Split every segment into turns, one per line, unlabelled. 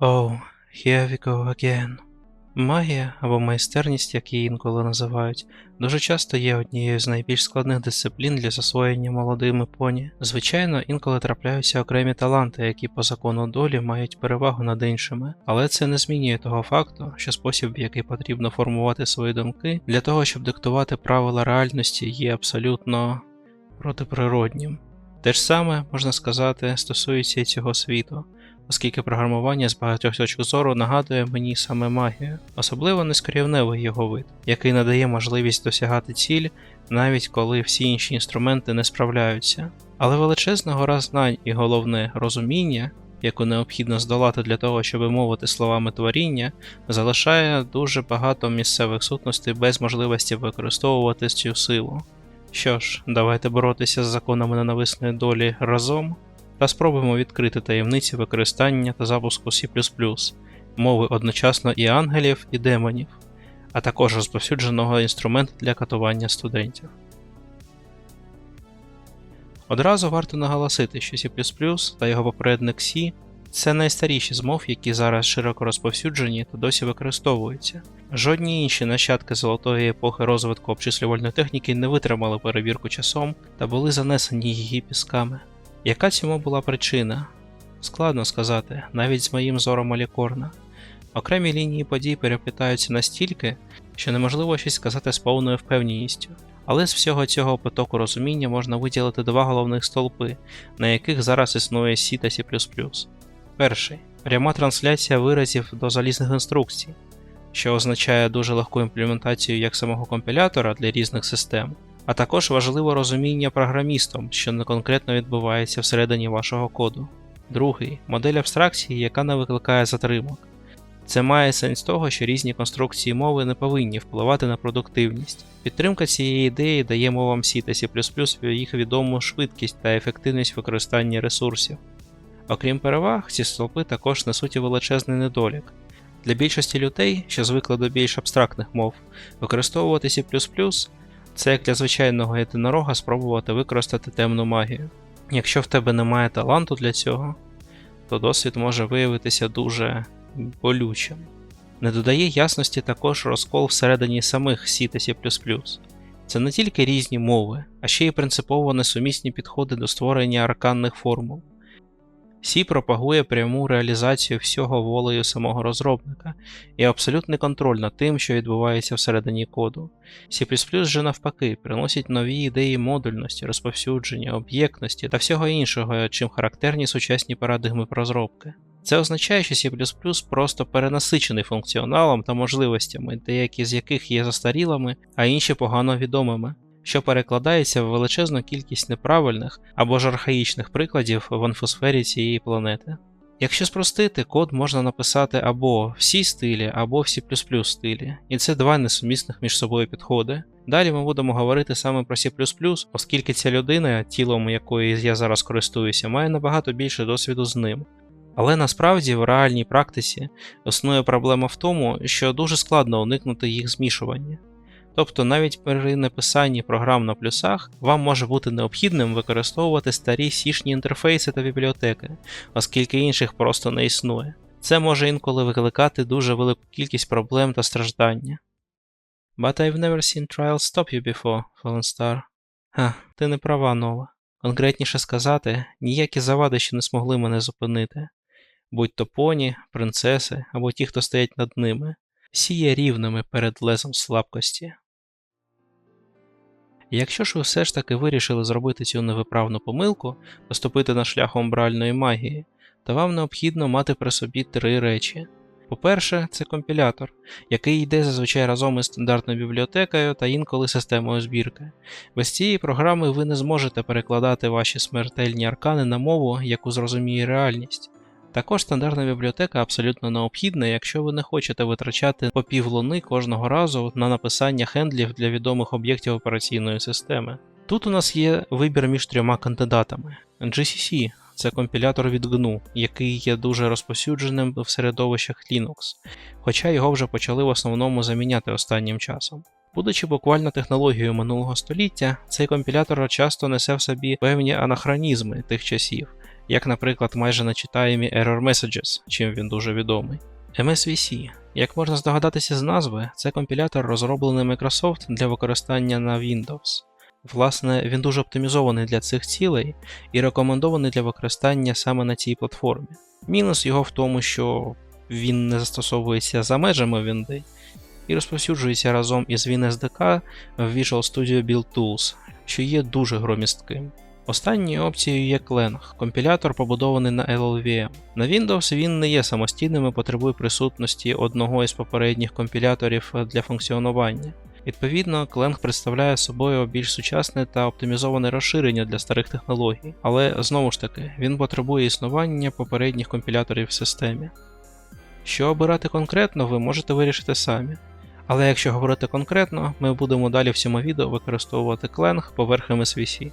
Oh, here we go again. Магія або майстерність, як її інколи називають, дуже часто є однією з найбільш складних дисциплін для засвоєння молодими поні. Звичайно, інколи трапляються окремі таланти, які по закону долі мають перевагу над іншими, але це не змінює того факту, що спосіб, в який потрібно формувати свої думки, для того, щоб диктувати правила реальності, є абсолютно протиприроднім. Те ж саме, можна сказати, стосується і цього світу оскільки програмування з багатьох точок зору нагадує мені саме магію, особливо нескорівневий його вид, який надає можливість досягати ціль, навіть коли всі інші інструменти не справляються. Але величезна гора знань і головне розуміння, яку необхідно здолати для того, щоб мовити словами творіння, залишає дуже багато місцевих сутностей без можливості використовувати цю силу. Що ж, давайте боротися з законами ненависної долі разом та спробуємо відкрити таємниці використання та запуску C, мови одночасно і ангелів, і демонів, а також розповсюдженого інструменту для катування студентів. Одразу варто наголосити, що C та його попередник C це найстаріші з мов, які зараз широко розповсюджені та досі використовуються. Жодні інші нащадки золотої епохи розвитку обчислювальної техніки не витримали перевірку часом та були занесені її пісками. Яка цьому була причина? Складно сказати, навіть з моїм зором алікорна. Окремі лінії подій переплітаються настільки, що неможливо щось сказати з повною впевненістю. Але з всього цього потоку розуміння можна виділити два головних столпи, на яких зараз існує C та C. Перший пряма трансляція виразів до залізних інструкцій, що означає дуже легку імплементацію як самого компілятора для різних систем, а також важливе розуміння програмістом, що не конкретно відбувається всередині вашого коду. Другий модель абстракції, яка не викликає затримок. Це має сенс того, що різні конструкції мови не повинні впливати на продуктивність. Підтримка цієї ідеї дає мовам C та C їх відому швидкість та ефективність використання ресурсів. Окрім переваг, ці столпи також несуть і величезний недолік. Для більшості людей, що звикли до більш абстрактних мов, використовувати C це як для звичайного єдинорога спробувати використати темну магію. Якщо в тебе немає таланту для цього, то досвід може виявитися дуже болючим. Не додає ясності також розкол всередині самих C. Це не тільки різні мови, а ще й принципово несумісні підходи до створення арканних формул. C пропагує пряму реалізацію всього волею самого розробника і абсолютний контроль над тим, що відбувається всередині коду. C же навпаки приносить нові ідеї модульності, розповсюдження, об'єктності та всього іншого, чим характерні сучасні парадигми розробки. Це означає, що C просто перенасичений функціоналом та можливостями, деякі з яких є застарілими, а інші погано відомими що перекладається в величезну кількість неправильних або ж архаїчних прикладів в інфосфері цієї планети. Якщо спростити, код можна написати або в C стилі, або в C стилі, і це два несумісних між собою підходи. Далі ми будемо говорити саме про C, оскільки ця людина, тілом якої я зараз користуюся, має набагато більше досвіду з ним. Але насправді в реальній практиці існує проблема в тому, що дуже складно уникнути їх змішування. Тобто навіть при написанні програм на плюсах вам може бути необхідним використовувати старі сішні інтерфейси та бібліотеки, оскільки інших просто не існує. Це може інколи викликати дуже велику кількість проблем та страждання. But I've never seen trials stop you before, Fallen Star. Ха, ти не права нова. Конкретніше сказати, ніякі завади ще не змогли мене зупинити, будь то поні, принцеси або ті, хто стоять над ними, всі є рівними перед лезом слабкості. Якщо ж ви все ж таки вирішили зробити цю невиправну помилку, поступити на шлях умбральної магії, то вам необхідно мати при собі три речі. По-перше, це компілятор, який йде зазвичай разом із стандартною бібліотекою та інколи системою збірки. Без цієї програми ви не зможете перекладати ваші смертельні аркани на мову, яку зрозуміє реальність. Також стандартна бібліотека абсолютно необхідна, якщо ви не хочете витрачати по пів луни кожного разу на написання хендлів для відомих об'єктів операційної системи. Тут у нас є вибір між трьома кандидатами. GCC це компілятор від GNU, який є дуже розповсюдженим в середовищах Linux, хоча його вже почали в основному заміняти останнім часом. Будучи буквально технологією минулого століття, цей компілятор часто несе в собі певні анахронізми тих часів як, наприклад, майже нечитаємі Error Messages, чим він дуже відомий. MSVC. Як можна здогадатися з назви, це компілятор розроблений Microsoft для використання на Windows. Власне, він дуже оптимізований для цих цілей і рекомендований для використання саме на цій платформі. Мінус його в тому, що він не застосовується за межами Вінди і розповсюджується разом із WinSDK в Visual Studio Build Tools, що є дуже громістким. Останньою опцією є Clang, компілятор, побудований на LLVM. На Windows він не є самостійним і потребує присутності одного із попередніх компіляторів для функціонування. Відповідно, Clang представляє собою більш сучасне та оптимізоване розширення для старих технологій, але знову ж таки він потребує існування попередніх компіляторів в системі. Що обирати конкретно, ви можете вирішити самі. Але якщо говорити конкретно, ми будемо далі в цьому відео використовувати Clang поверх MSVC.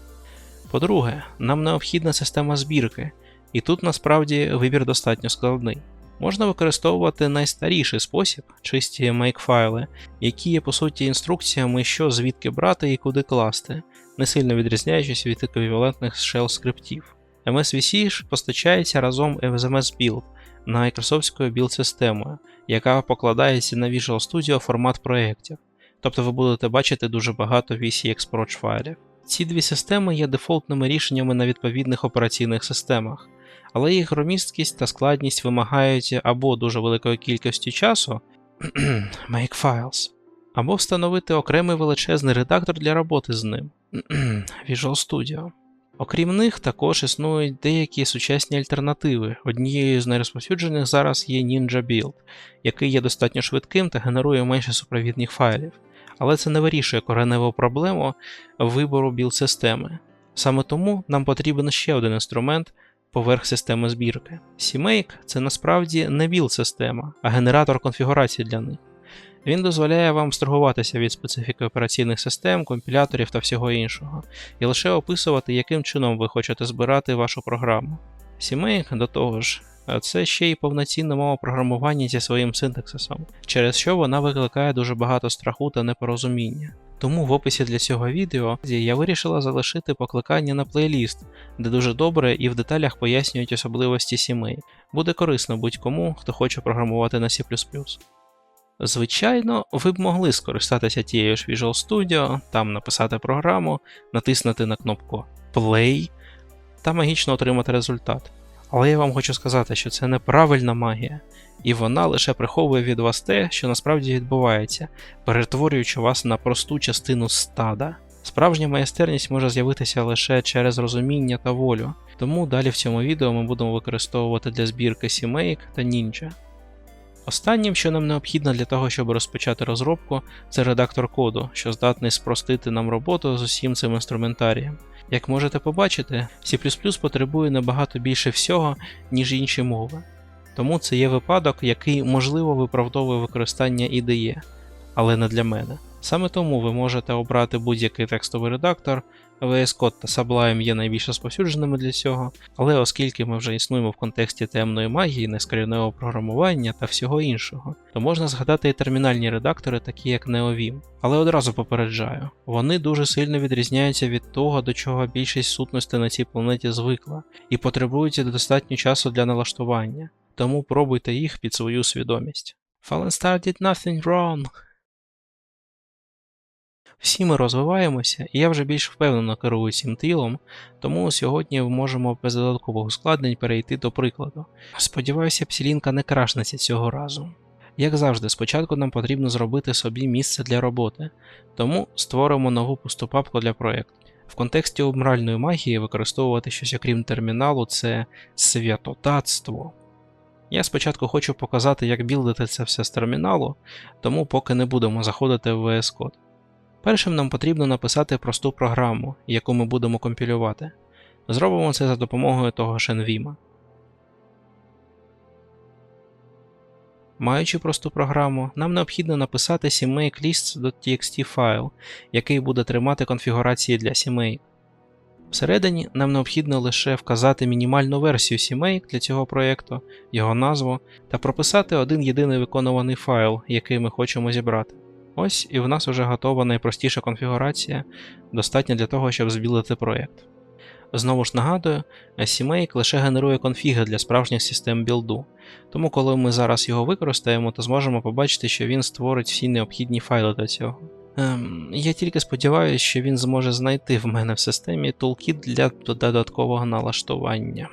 По-друге, нам необхідна система збірки, і тут насправді вибір достатньо складний. Можна використовувати найстаріший спосіб, чисті make-файли, які є по суті інструкціями, що звідки брати і куди класти, не сильно відрізняючись від еквівалентних shell скриптів. MSVC ж постачається разом з MS Build найкросовською білд-системою, яка покладається на Visual Studio формат проєктів, тобто ви будете бачити дуже багато VC-Exproach файлів. Ці дві системи є дефолтними рішеннями на відповідних операційних системах, але їх громісткість та складність вимагають або дуже великої кількості часу Makefiles, або встановити окремий величезний редактор для роботи з ним Visual Studio. Окрім них, також існують деякі сучасні альтернативи. Однією з найрозповсюджених зараз є Ninja Build, який є достатньо швидким та генерує менше супровідних файлів. Але це не вирішує кореневу проблему вибору білд-системи. Саме тому нам потрібен ще один інструмент поверх системи збірки. CMake це насправді не білд-система, а генератор конфігурації для них. Він дозволяє вам абстрагуватися від специфіки операційних систем, компіляторів та всього іншого, і лише описувати, яким чином ви хочете збирати вашу програму. CMake, до того ж, це ще й повноцінна мова програмування зі своїм синтаксисом, через що вона викликає дуже багато страху та непорозуміння. Тому в описі для цього відео я вирішила залишити покликання на плейліст, де дуже добре і в деталях пояснюють особливості сімей. Буде корисно будь-кому, хто хоче програмувати на C. Звичайно, ви б могли скористатися тією ж Visual Studio, там написати програму, натиснути на кнопку Play та магічно отримати результат. Але я вам хочу сказати, що це неправильна магія, і вона лише приховує від вас те, що насправді відбувається, перетворюючи вас на просту частину стада. Справжня майстерність може з'явитися лише через розуміння та волю, тому далі в цьому відео ми будемо використовувати для збірки CMake та Ninja. Останнім, що нам необхідно для того, щоб розпочати розробку, це редактор коду, що здатний спростити нам роботу з усім цим інструментарієм. Як можете побачити, C потребує набагато більше всього, ніж інші мови. Тому це є випадок, який можливо виправдовує використання IDE, але не для мене. Саме тому ви можете обрати будь-який текстовий редактор, VS Code та Sublime є найбільш розповсюдженими для цього, але оскільки ми вже існуємо в контексті темної магії, нескорінного програмування та всього іншого, то можна згадати і термінальні редактори, такі як NeoVim. Але одразу попереджаю, вони дуже сильно відрізняються від того, до чого більшість сутностей на цій планеті звикла, і потребують достатньо часу для налаштування, тому пробуйте їх під свою свідомість. Fallen Star did nothing wrong. Всі ми розвиваємося, і я вже більш впевнено керую цим тілом, тому сьогодні можемо без додаткових ускладнень перейти до прикладу. Сподіваюся, псілінка не крашнеться цього разу. Як завжди, спочатку нам потрібно зробити собі місце для роботи, тому створимо нову пусту папку для проєкту. В контексті обмральної магії використовувати щось окрім терміналу це святотатство. Я спочатку хочу показати, як білдити це все з терміналу, тому поки не будемо заходити в VS Code. Першим нам потрібно написати просту програму, яку ми будемо компілювати. Зробимо це за допомогою того ж NVIM. Маючи просту програму, нам необхідно написати CMake файл, який буде тримати конфігурації для CMake. Всередині нам необхідно лише вказати мінімальну версію CMake для цього проєкту, його назву та прописати один єдиний виконуваний файл, який ми хочемо зібрати. Ось і в нас вже готова найпростіша конфігурація, достатня для того, щоб збілити проєкт. Знову ж нагадую, CMake лише генерує конфіги для справжніх систем білду, тому коли ми зараз його використаємо, то зможемо побачити, що він створить всі необхідні файли для цього. Ем, я тільки сподіваюся, що він зможе знайти в мене в системі тулкіт для додаткового налаштування.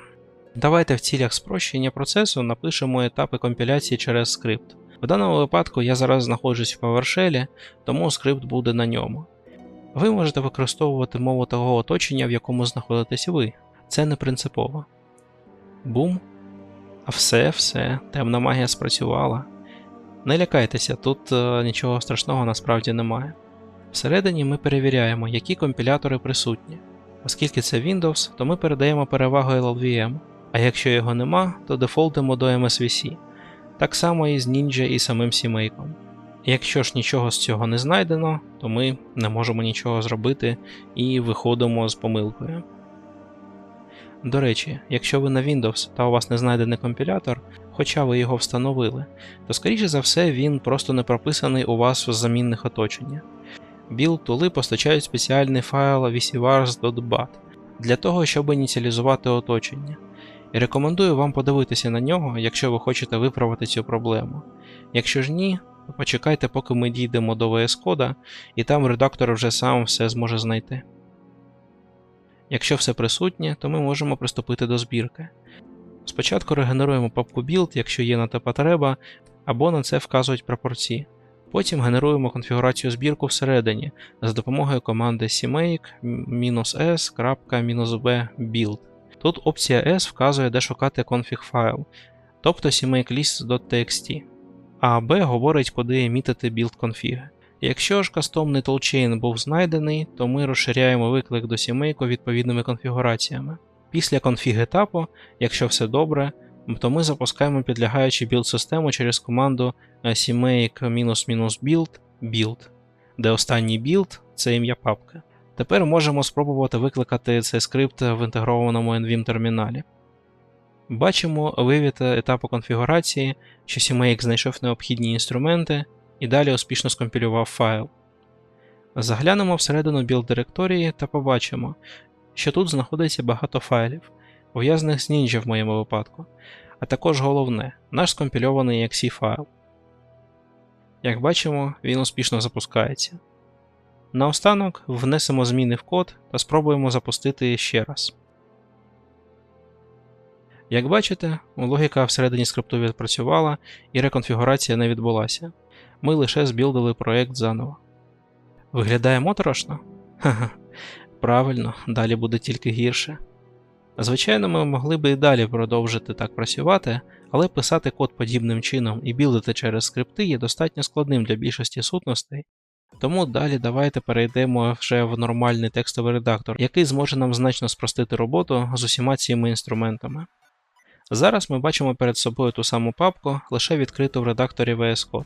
Давайте в цілях спрощення процесу напишемо етапи компіляції через скрипт. В даному випадку я зараз знаходжусь в PowerShell, тому скрипт буде на ньому. Ви можете використовувати мову того оточення, в якому знаходитесь ви. Це не принципово. Бум. А все, все, темна магія спрацювала. Не лякайтеся, тут е, нічого страшного насправді немає. Всередині ми перевіряємо, які компілятори присутні. Оскільки це Windows, то ми передаємо перевагу LLVM, а якщо його нема, то дефолтимо до MSVC. Так само і з Ninja і самим CMake. Якщо ж нічого з цього не знайдено, то ми не можемо нічого зробити і виходимо з помилкою. До речі, якщо ви на Windows та у вас не знайдений компілятор, хоча ви його встановили, то скоріше за все він просто не прописаний у вас в замінних оточеннях. Білд-тули постачають спеціальний файл vcvars.bat для того, щоб ініціалізувати оточення. І рекомендую вам подивитися на нього, якщо ви хочете виправити цю проблему. Якщо ж ні, то почекайте, поки ми дійдемо до VS Code, і там редактор вже сам все зможе знайти. Якщо все присутнє, то ми можемо приступити до збірки. Спочатку регенеруємо папку build, якщо є на те потреба, або на це вказують пропорції. Потім генеруємо конфігурацію збірку всередині за допомогою команди cmake-s.b build. Тут опція S вказує, де шукати конфіг файл, тобто cmakelist.txt, а B говорить, куди емітити білд конфіги. Якщо ж кастомний толчейн був знайдений, то ми розширяємо виклик до CMake відповідними конфігураціями. Після конфіг етапу, якщо все добре, то ми запускаємо підлягаючу білд систему через команду cmake-build build, де останній білд це ім'я папки. Тепер можемо спробувати викликати цей скрипт в інтегрованому NVIM терміналі. Бачимо вивід етапу конфігурації, що CMake знайшов необхідні інструменти і далі успішно скомпілював файл. Заглянемо всередину білд директорії та побачимо, що тут знаходиться багато файлів, пов'язаних з Ninja в моєму випадку, а також головне, наш скомпільований exe файл. Як бачимо, він успішно запускається. Наостанок внесемо зміни в код та спробуємо запустити ще раз. Як бачите, логіка всередині скрипту відпрацювала і реконфігурація не відбулася. Ми лише збілдили проєкт заново. Виглядає моторошно? Ха-ха. Правильно, далі буде тільки гірше. Звичайно, ми могли би і далі продовжити так працювати, але писати код подібним чином і білдити через скрипти є достатньо складним для більшості сутностей, тому далі давайте перейдемо вже в нормальний текстовий редактор, який зможе нам значно спростити роботу з усіма цими інструментами. Зараз ми бачимо перед собою ту саму папку, лише відкриту в редакторі VS Code.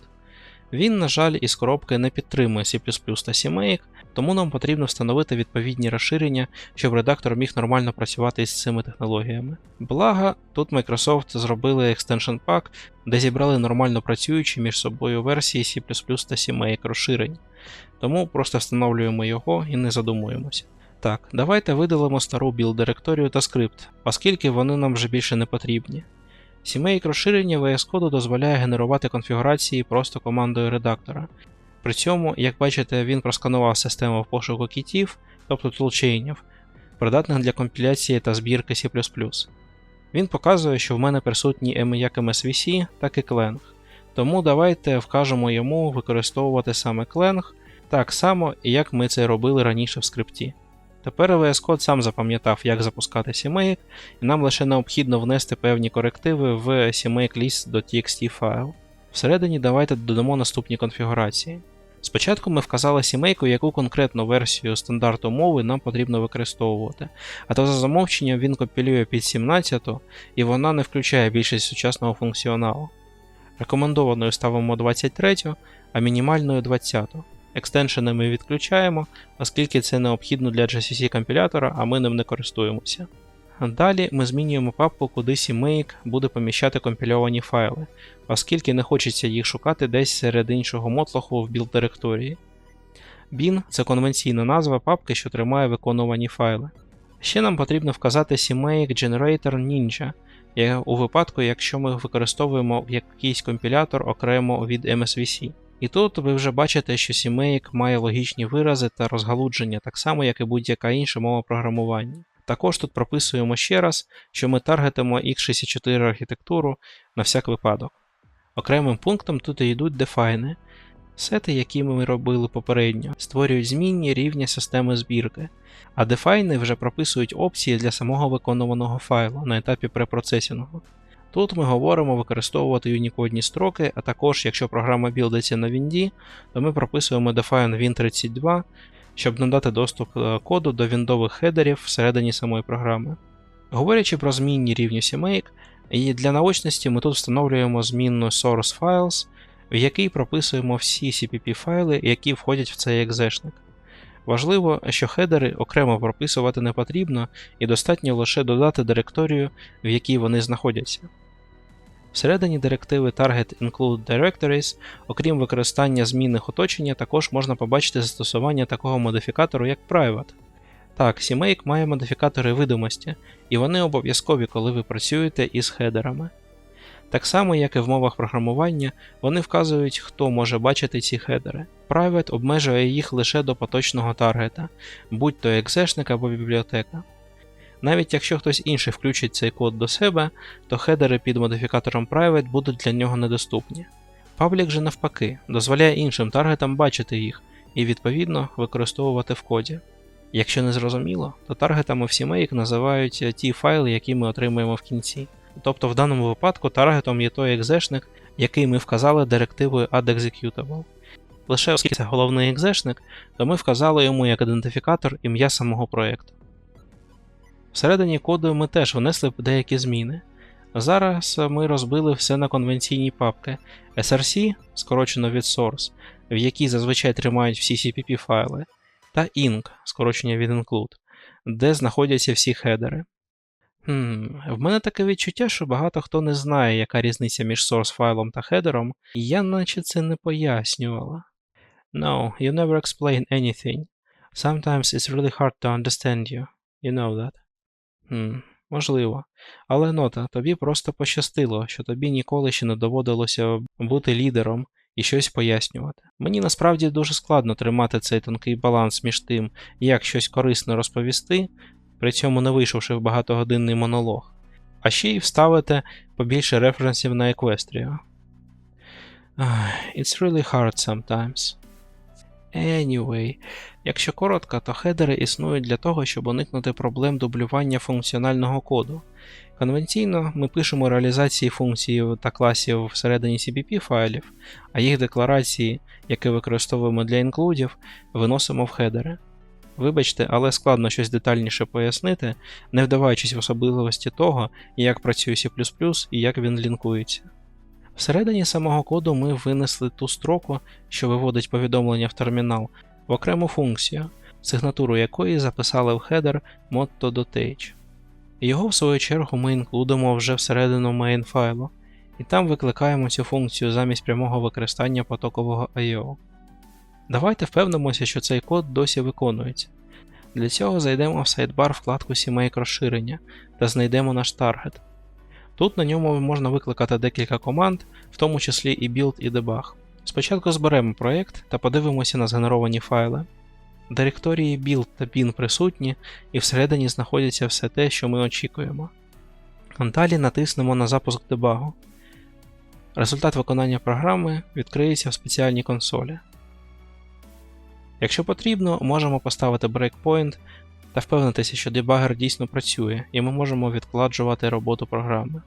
Він, на жаль, із коробки не підтримує C та CMake, тому нам потрібно встановити відповідні розширення, щоб редактор міг нормально працювати із цими технологіями. Благо, тут Microsoft зробили Extension Pack, де зібрали нормально працюючі між собою версії C та CMake розширень. Тому просто встановлюємо його і не задумуємося. Так, давайте видалимо стару білд директорію та скрипт, оскільки вони нам вже більше не потрібні. CMake розширення VS Code дозволяє генерувати конфігурації просто командою редактора. При цьому, як бачите, він просканував систему в пошуку кітів, тобто тулчейнів, придатних для компіляції та збірки C. Він показує, що в мене присутні як MSVC, так і Clang. Тому давайте вкажемо йому використовувати саме Clang так само, як ми це робили раніше в скрипті. Тепер VS Code сам запам'ятав, як запускати CMake, і нам лише необхідно внести певні корективи в CMake файл. Всередині давайте додамо наступні конфігурації. Спочатку ми вказали CMake, яку конкретну версію стандарту мови нам потрібно використовувати, а то за замовченням він компілює під 17 і вона не включає більшість сучасного функціоналу. Рекомендованою ставимо 23, а мінімальною 20. Екстеншени ми відключаємо, оскільки це необхідно для GCC компілятора, а ми ним не користуємося. Далі ми змінюємо папку, куди CMake буде поміщати компільовані файли, оскільки не хочеться їх шукати десь серед іншого мотлоху в білд директорії. Bin це конвенційна назва папки, що тримає виконувані файли. Ще нам потрібно вказати CMake Generator Ninja, у випадку, якщо ми використовуємо якийсь компілятор окремо від MSVC. І тут ви вже бачите, що CMake має логічні вирази та розгалудження, так само, як і будь-яка інша мова програмування. Також тут прописуємо ще раз, що ми таргетимо x64 архітектуру на всяк випадок. Окремим пунктом тут і йдуть дефайни. Сети, які ми робили попередньо, створюють змінні рівня системи збірки, а дефайни вже прописують опції для самого виконуваного файлу на етапі препроцесінгу. Тут ми говоримо використовувати юнікодні строки, а також, якщо програма білдиться на Вінді, то ми прописуємо define Win32, щоб надати доступ е, коду до віндових хедерів всередині самої програми. Говорячи про змінні рівні CMake, і для наочності ми тут встановлюємо змінну source files, в який прописуємо всі CPP файли, які входять в цей екзешник. Важливо, що хедери окремо прописувати не потрібно, і достатньо лише додати директорію, в якій вони знаходяться. Всередині директиви Target Include Directories, окрім використання змінних оточення, також можна побачити застосування такого модифікатору, як Private. Так, CMake має модифікатори видимості, і вони обов'язкові, коли ви працюєте із хедерами. Так само, як і в мовах програмування, вони вказують, хто може бачити ці хедери. Private обмежує їх лише до поточного таргета, будь то екзешник або бібліотека. Навіть якщо хтось інший включить цей код до себе, то хедери під модифікатором Private будуть для нього недоступні. Паблік же навпаки дозволяє іншим таргетам бачити їх і відповідно використовувати в коді. Якщо не зрозуміло, то таргетами в CMake називають ті файли, які ми отримуємо в кінці. Тобто в даному випадку таргетом є той екзешник, який ми вказали директивою addExecutable. Лише оскільки це головний екзешник, то ми вказали йому як ідентифікатор ім'я самого проєкту. Всередині коду ми теж внесли деякі зміни. Зараз ми розбили все на конвенційні папки SRC, скорочено від Source, в якій зазвичай тримають всі CPP файли, та INC, скорочення від Include, де знаходяться всі хедери. Хм, в мене таке відчуття, що багато хто не знає, яка різниця між source файлом та хедером, і я наче це не пояснювала. No, you never explain anything. Sometimes it's really hard to understand you. You know that. Хм, можливо. Але нота, тобі просто пощастило, що тобі ніколи ще не доводилося бути лідером і щось пояснювати. Мені насправді дуже складно тримати цей тонкий баланс між тим, як щось корисно розповісти, при цьому не вийшовши в багатогодинний монолог, а ще й вставити побільше референсів на Equestria. It's really hard sometimes. Anyway, якщо коротко, то хедери існують для того, щоб уникнути проблем дублювання функціонального коду. Конвенційно ми пишемо реалізації функцій та класів всередині CPP файлів, а їх декларації, які використовуємо для інклюдів, виносимо в хедери. Вибачте, але складно щось детальніше пояснити, не вдаваючись в особливості того, як працює C і як він лінкується. Всередині самого коду ми винесли ту строку, що виводить повідомлення в термінал, в окрему функцію, сигнатуру якої записали в хедер motto.h. Його, в свою чергу, ми інклюдимо вже всередину main файлу, і там викликаємо цю функцію замість прямого використання потокового I.O. Давайте впевнимося, що цей код досі виконується. Для цього зайдемо в сайдбар вкладку CMake розширення та знайдемо наш таргет. Тут на ньому можна викликати декілька команд, в тому числі і build і debug. Спочатку зберемо проєкт та подивимося на згенеровані файли. Директорії build та bin присутні, і всередині знаходиться все те, що ми очікуємо. Далі натиснемо на запуск дебагу. Результат виконання програми відкриється в спеціальній консолі. Якщо потрібно, можемо поставити брейкпоінт та впевнитися, що дебагер дійсно працює, і ми можемо відкладжувати роботу програми.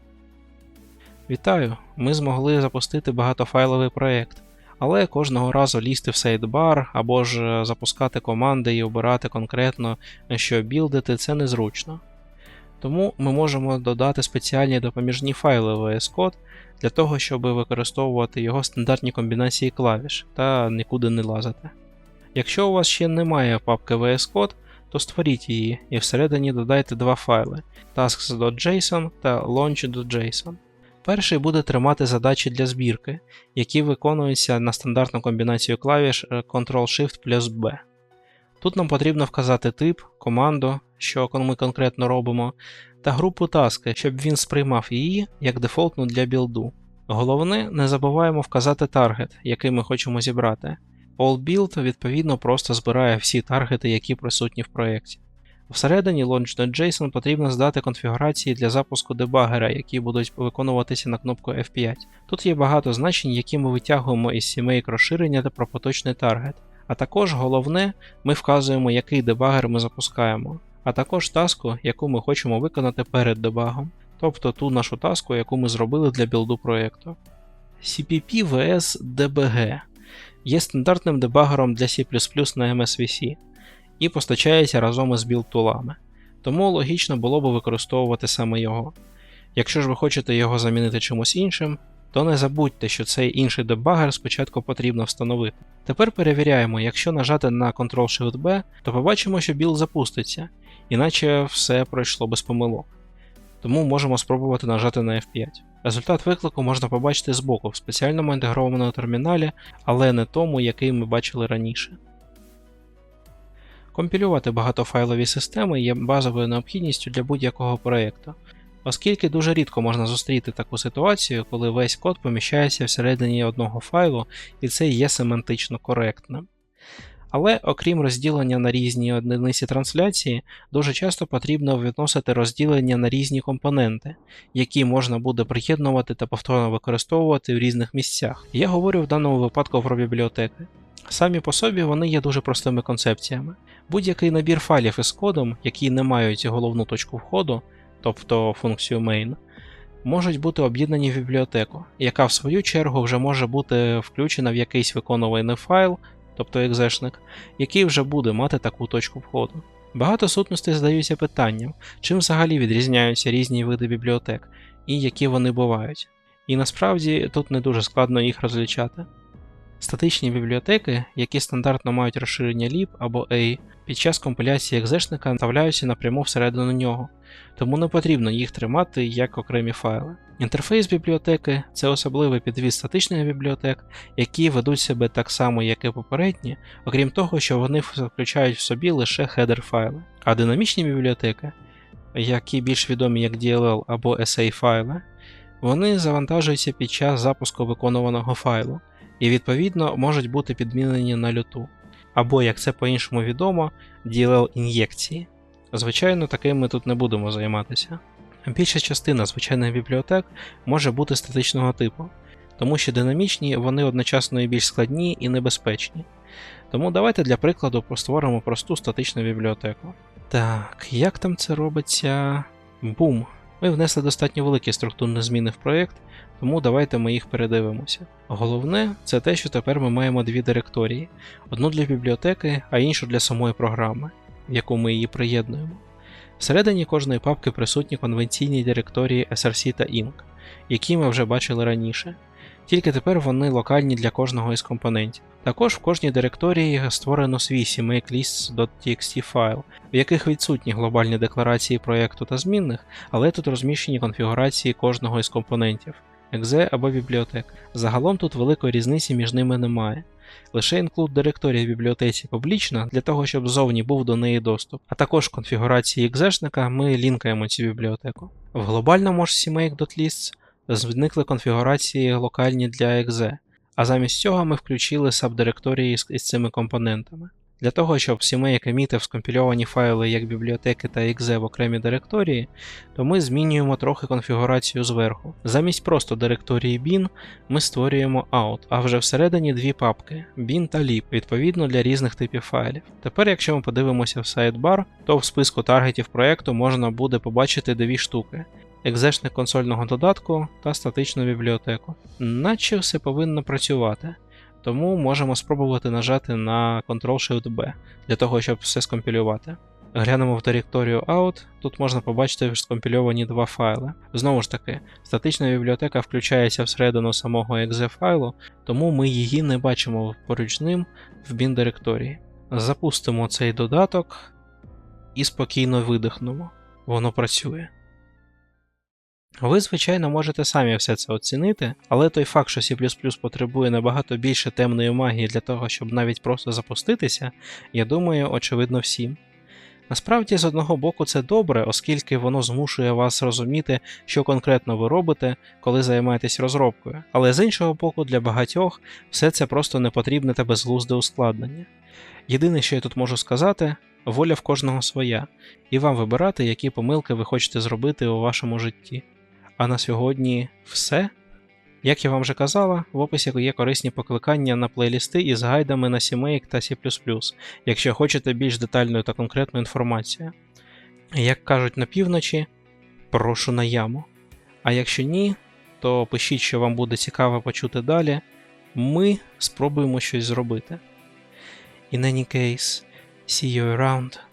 Вітаю! Ми змогли запустити багатофайловий проєкт, але кожного разу лізти в сайдбар або ж запускати команди і обирати конкретно, що білдити, це незручно. Тому ми можемо додати спеціальні допоміжні файли VS Code для того, щоб використовувати його стандартні комбінації клавіш та нікуди не лазити. Якщо у вас ще немає папки VS Code, то створіть її і всередині додайте два файли tasks.json та launch.json. Перший буде тримати задачі для збірки, які виконуються на стандартну комбінацію клавіш Ctrl-Shift плюс B. Тут нам потрібно вказати тип, команду, що ми конкретно робимо, та групу таски, щоб він сприймав її як дефолтну для білду. Головне, не забуваємо вказати таргет, який ми хочемо зібрати. AllBuild відповідно просто збирає всі таргети, які присутні в проєкті. Всередині Launch.json потрібно здати конфігурації для запуску дебагера, які будуть виконуватися на кнопку F5. Тут є багато значень, які ми витягуємо із сімейк розширення та про поточний таргет. А також головне, ми вказуємо, який дебагер ми запускаємо, а також таску, яку ми хочемо виконати перед дебагом, тобто ту нашу таску, яку ми зробили для білду проєкту. CPP vs DBG є стандартним дебагером для C на MSVC і постачається разом із білд-тулами, тому логічно було б використовувати саме його. Якщо ж ви хочете його замінити чимось іншим, то не забудьте, що цей інший дебагер спочатку потрібно встановити. Тепер перевіряємо, якщо нажати на Ctrl-Shift-B, то побачимо, що білд запуститься, іначе все пройшло без помилок. Тому можемо спробувати нажати на F5. Результат виклику можна побачити збоку в спеціальному інтегрованому терміналі, але не тому, який ми бачили раніше. Компілювати багатофайлові системи є базовою необхідністю для будь-якого проєкту, оскільки дуже рідко можна зустріти таку ситуацію, коли весь код поміщається всередині одного файлу, і це є семантично коректним. Але окрім розділення на різні одиниці трансляції, дуже часто потрібно відносити розділення на різні компоненти, які можна буде приєднувати та повторно використовувати в різних місцях. Я говорю в даному випадку про бібліотеки. Самі по собі вони є дуже простими концепціями. Будь-який набір файлів із кодом, які не мають головну точку входу, тобто функцію main, можуть бути об'єднані в бібліотеку, яка в свою чергу вже може бути включена в якийсь виконуваний файл, тобто екзешник, який вже буде мати таку точку входу. Багато сутностей задаються питанням, чим взагалі відрізняються різні види бібліотек і які вони бувають. І насправді тут не дуже складно їх розлічати. Статичні бібліотеки, які стандартно мають розширення lib або A, під час компіляції екзешника вставляються напряму всередину нього, тому не потрібно їх тримати як окремі файли. Інтерфейс бібліотеки це особливий підвід статичних бібліотек, які ведуть себе так само, як і попередні, окрім того, що вони включають в собі лише хедер файли. А динамічні бібліотеки, які більш відомі як DLL або SA файли, вони завантажуються під час запуску виконуваного файлу і відповідно можуть бути підмінені на люту, або, як це по-іншому відомо, dll ін'єкції. Звичайно, таким ми тут не будемо займатися. Більша частина звичайних бібліотек може бути статичного типу, тому що динамічні вони одночасно і більш складні і небезпечні. Тому давайте для прикладу створимо просту статичну бібліотеку. Так, як там це робиться? Бум! Ми внесли достатньо великі структурні зміни в проєкт, тому давайте ми їх передивимося. Головне це те, що тепер ми маємо дві директорії: одну для бібліотеки, а іншу для самої програми, в яку ми її приєднуємо. Всередині кожної папки присутні конвенційні директорії SRC та INC, які ми вже бачили раніше. Тільки тепер вони локальні для кожного із компонентів. Також в кожній директорії створено свій CMake файл, в яких відсутні глобальні декларації проєкту та змінних, але тут розміщені конфігурації кожного із компонентів exe або бібліотек. Загалом тут великої різниці між ними немає. Лише інклюд директорія в бібліотеці публічна для того, щоб зовні був до неї доступ, а також в конфігурації екзешника ми лінкаємо цю бібліотеку. В глобальному ж CMake.lists зникли конфігурації локальні для exe, а замість цього ми включили сабдиректорії із цими компонентами. Для того, щоб сімейка мітив скомпільовані файли як бібліотеки та exe в окремі директорії, то ми змінюємо трохи конфігурацію зверху. Замість просто директорії bin ми створюємо out, а вже всередині дві папки bin та lib, відповідно для різних типів файлів. Тепер, якщо ми подивимося в сайдбар, то в списку таргетів проєкту можна буде побачити дві штуки. Екзешник консольного додатку та статичну бібліотеку. Наче все повинно працювати. Тому можемо спробувати нажати на Ctrl-Shift-B для того, щоб все скомпілювати. Глянемо в директорію Out, тут можна побачити скомпільовані два файли. Знову ж таки, статична бібліотека включається всередину самого exe файлу, тому ми її не бачимо поруч ним в bin директорії. Запустимо цей додаток і спокійно видихнемо. Воно працює. Ви, звичайно, можете самі все це оцінити, але той факт, що C потребує набагато більше темної магії для того, щоб навіть просто запуститися, я думаю, очевидно всім. Насправді, з одного боку, це добре, оскільки воно змушує вас розуміти, що конкретно ви робите, коли займаєтесь розробкою. Але з іншого боку, для багатьох все це просто непотрібне та безглузде ускладнення. Єдине, що я тут можу сказати, воля в кожного своя, і вам вибирати, які помилки ви хочете зробити у вашому житті. А на сьогодні все. Як я вам вже казала, в описі є корисні покликання на плейлісти із гайдами на CMake та C++, якщо хочете більш детальну та конкретну інформацію. Як кажуть на півночі, прошу на яму. А якщо ні, то пишіть, що вам буде цікаво почути далі. Ми спробуємо щось зробити. In any case, see you around.